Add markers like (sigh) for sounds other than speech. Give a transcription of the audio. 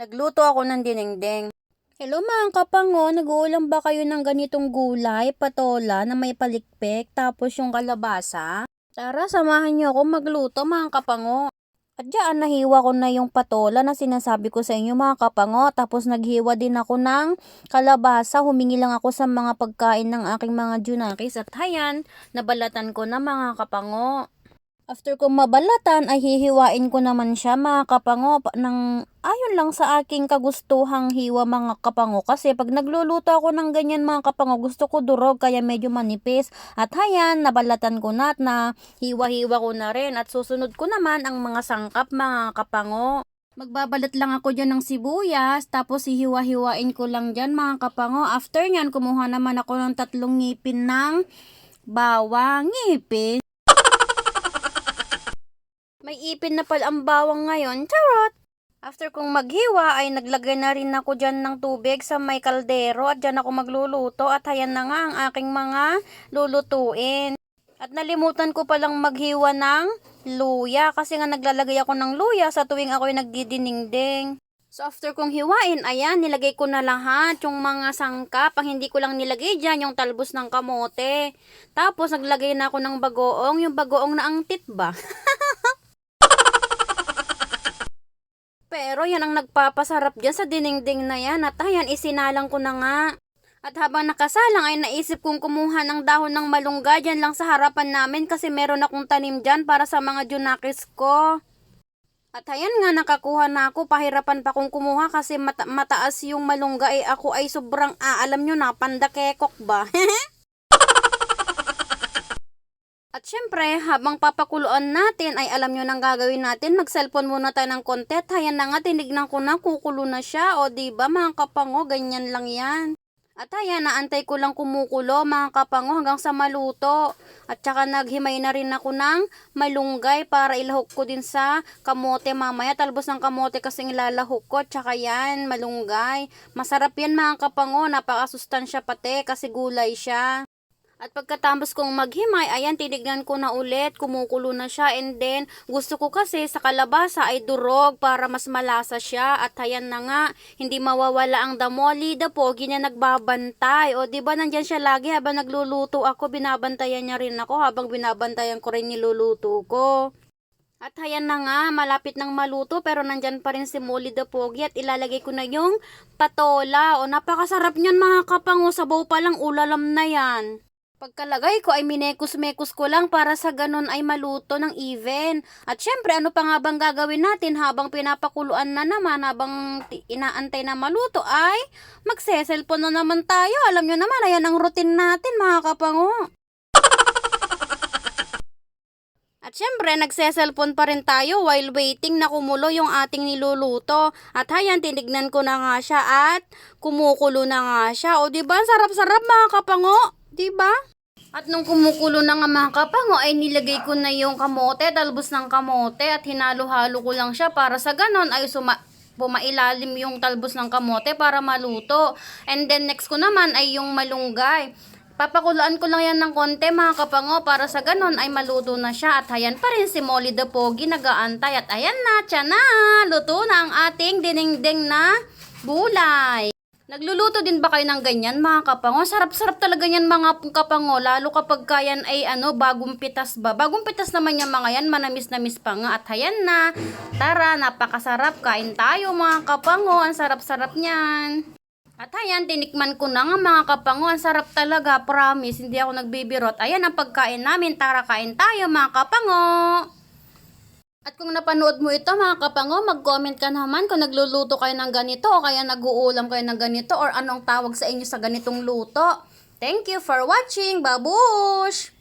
Nagluto ako ng dinengdeng. Hello mga kapango, nag-uulam ba kayo ng ganitong gulay, patola na may palikpik, tapos yung kalabasa? Tara, samahan niyo ako magluto mga kapango. At diyan, nahiwa ko na yung patola na sinasabi ko sa inyo mga kapango. Tapos naghiwa din ako ng kalabasa. Humingi lang ako sa mga pagkain ng aking mga junakis. At hayan, nabalatan ko na mga kapango. After kong mabalatan ay hihiwain ko naman siya mga kapango pa- ng ayon lang sa aking kagustuhang hiwa mga kapango kasi pag nagluluto ako ng ganyan mga kapango gusto ko durog kaya medyo manipis at hayan nabalatan ko na at na hiwa-hiwa ko na rin at susunod ko naman ang mga sangkap mga kapango. Magbabalat lang ako dyan ng sibuyas, tapos hihiwa-hiwain ko lang dyan mga kapango. After nyan, kumuha naman ako ng tatlong ngipin ng bawang ngipin. May ipin na pala ang bawang ngayon. Charot! After kong maghiwa ay naglagay na rin ako dyan ng tubig sa may kaldero at dyan ako magluluto at hayan na nga ang aking mga lulutuin. At nalimutan ko palang maghiwa ng luya kasi nga naglalagay ako ng luya sa tuwing ako'y nagdidiningding. So after kong hiwain, ayan, nilagay ko na lahat yung mga sangkap. Ang hindi ko lang nilagay dyan, yung talbos ng kamote. Tapos naglagay na ako ng bagoong, yung bagoong na ang titba. (laughs) Pero yan ang nagpapasarap dyan sa dinengding na yan. At ayan, isinalang ko na nga. At habang nakasalang ay naisip kong kumuha ng dahon ng malunggay dyan lang sa harapan namin kasi meron akong tanim dyan para sa mga junakis ko. At ayan nga, nakakuha na ako. Pahirapan pa kong kumuha kasi mata- mataas yung malunggay. Ako ay sobrang, ah, alam nyo na, pandakekok ba? (laughs) At syempre, habang papakuluan natin, ay alam nyo nang gagawin natin, mag-cellphone muna tayo ng konti. Hayan na nga, tinignan ko na, kukulo na siya. O, ba mga kapango, ganyan lang yan. At ayan, naantay ko lang kumukulo, mga kapango, hanggang sa maluto. At saka naghimay na rin ako ng malunggay para ilahok ko din sa kamote mamaya. Talbos ng kamote kasing ilalahok ko. Tsaka yan, malunggay. Masarap yan mga kapango, napakasustansya pati kasi gulay siya. At pagkatapos kong maghimay, ayan, tinignan ko na ulit, kumukulo na siya. And then, gusto ko kasi sa kalabasa ay durog para mas malasa siya. At ayan na nga, hindi mawawala ang damoli, the pogi niya nagbabantay. O, di ba nandyan siya lagi habang nagluluto ako, binabantayan niya rin ako habang binabantayan ko rin niluluto ko. At hayan na nga, malapit nang maluto pero nandyan pa rin si Molly the Pogi at ilalagay ko na yung patola. O napakasarap niyan mga kapango, sabaw pa lang ulalam na yan. Pagkalagay ko ay minekos-mekos ko lang para sa ganun ay maluto ng even. At syempre, ano pa nga bang gagawin natin habang pinapakuluan na naman, habang inaantay na maluto ay magseselfon na naman tayo. Alam nyo naman, ayan ang routine natin mga kapango. At syempre, nagseselfon pa rin tayo while waiting na kumulo yung ating niluluto. At hayan, tinignan ko na nga siya at kumukulo na nga siya. O di ba sarap-sarap mga kapango? Di ba? At nung kumukulo na nga mga kapango ay nilagay ko na yung kamote, talbos ng kamote at hinalo-halo ko lang siya para sa ganon ay suma pumailalim yung talbos ng kamote para maluto. And then next ko naman ay yung malunggay. Papakulaan ko lang yan ng konti mga kapango para sa ganon ay maluto na siya. At ayan pa rin si Molly the Pogi nagaantay. At ayan na, tiyan na, luto na ang ating dinengdeng na bulay. Nagluluto din ba kayo ng ganyan mga kapango? Sarap-sarap talaga yan mga kapango. Lalo kapag kayan ay ano, bagong pitas ba? Bagong pitas naman yung mga yan, manamis-namis pa nga. At ayan na, tara, napakasarap. Kain tayo mga kapango. Ang sarap-sarap niyan. At ayan, tinikman ko na nga mga kapango. Ang sarap talaga, promise. Hindi ako nagbibirot. Ayan ang pagkain namin. Tara, kain tayo mga kapango. At kung napanood mo ito mga kapango, mag-comment ka naman kung nagluluto kayo ng ganito o kaya nag-uulam kayo ng ganito or anong tawag sa inyo sa ganitong luto. Thank you for watching. Babush!